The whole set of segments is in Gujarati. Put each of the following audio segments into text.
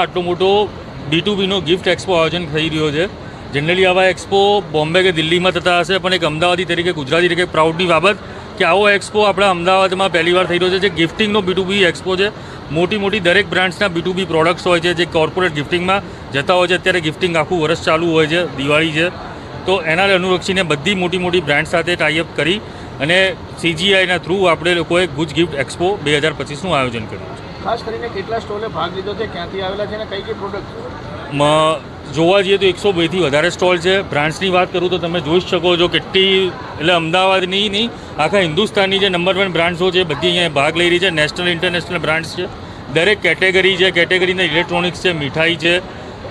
ગુજરાતમાં આટલો મોટો બી ટુ બીનો ગિફ્ટ એક્સપો આયોજન થઈ રહ્યો છે. જનરલી આવા એક્સપો બોમ્બે કે દિલ્હીમાં થતા હશે, પણ એક અમદાવાદી તરીકે, ગુજરાતી તરીકે પ્રાઉડની બાબત કે આવો એક્સપો આપણા અમદાવાદમાં પહેલી વાર થઈ રહ્યો છે, જે ગિફ્ટિંગનો બી ટુ બી એક્સપો છે. મોટી મોટી દરેક બ્રાન્ડ્સના બી ટુ બી પ્રોડક્ટ્સ હોય છે, જે કોર્પોરેટ ગિફ્ટિંગમાં જતા હોય છે. અત્યારે ગિફ્ટિંગ આખું વર્ષ ચાલુ હોય છે, દિવાળી છે. તો એના અનુલક્ષીને બધી મોટી મોટી બ્રાન્ડ સાથે ટાઈઅપ કરી અને સીજીઆઈના થ્રુ આપણે લોકોએ ગુજ ગિફ્ટ એક્સપો બે હજાર પચીસનું આયોજન કર્યું છે. ખાસ કરીને કેટલા સ્ટોલે ભાગ લીધો છે, ક્યાંથી આવેલા છે અને કઈ કઈ પ્રોડક્ટ જોવા જઈએ તો એકસો બેથી વધારે સ્ટોલ છે. બ્રાન્ડ્સની વાત કરું તો તમે જોઈ શકો છો કેટલી, એટલે અમદાવાદની નહીં, આખા હિન્દુસ્તાનની જે નંબર વન બ્રાન્ડ્સો છે, બધી અહીંયા ભાગ લઈ રહી છે. નેશનલ ઇન્ટરનેશનલ બ્રાન્ડ્સ છે. દરેક કેટેગરી છે. કેટેગરીના ઇલેક્ટ્રોનિક્સ છે, મીઠાઈ છે,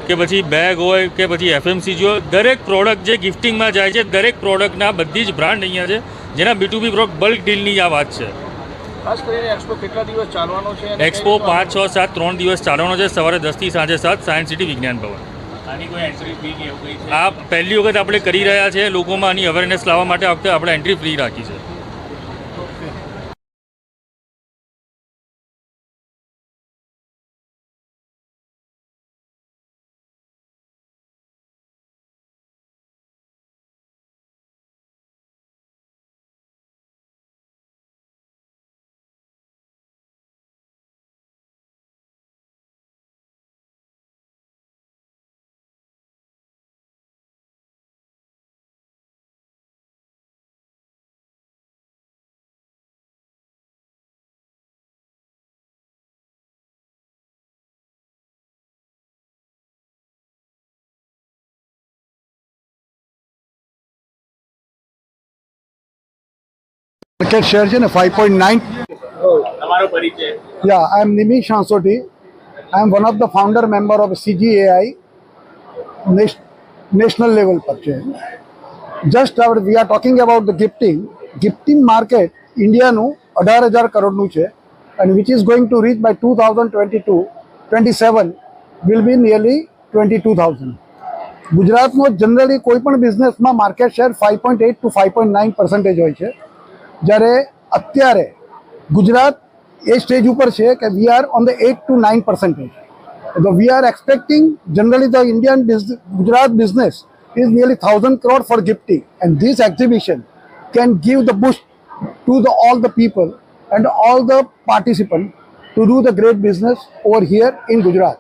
કે પછી બેગ હોય, કે પછી એફએમસીજી હોય, દરેક પ્રોડક્ટ જે ગિફ્ટિંગમાં જાય છે, દરેક પ્રોડક્ટના બધી જ બ્રાન્ડ અહીંયા છે. જેના B two B product bulk ડીલની આ વાત છે. ખાસ કરીને એક્સપો કેટલા દિવસ ચાલવાનો છે એક્સપો પાંચ છ સાત ત્રણ દિવસ ચાલવાનો છે. સવારે દસથી સાંજે સાત સાયન્સ સિટી વિજ્ઞાન ભવન. આની કોઈ એન્ટ્રી ફી કે એવું કંઈ છે? આ પહેલી વખત આપણે કરી રહ્યા છે. લોકોમાં આની અવેરનેસ લાવવા માટે આ વખતે આપણે એન્ટ્રી ફ્રી રાખી છે. માર્કેટ શેર છે ને five point nine yeah I am Nimish Hansoti I am one of the founder member of CGAI nat- national પર છે. Just Avad we are talking about the gifting gifting market ઇન્ડિયાનું અઢાર હજાર કરોડનું છે and which is going to reach by two thousand twenty two twenty seven will be nearly twenty two thousand ગુજરાતનો જનરલી કોઈ પણ બિઝનેસમાં market share five point eight two five point nine percentage હોય છે. જ્યારે અત્યારે ગુજરાત એ સ્ટેજ ઉપર છે કે we are on the eight two nine percentage તો we are expecting generally the Indian Gujarat business is nearly 1000 crore for gifting and this exhibition can give the boost to the, all the people and all the participants to do the great business over here in Gujarat.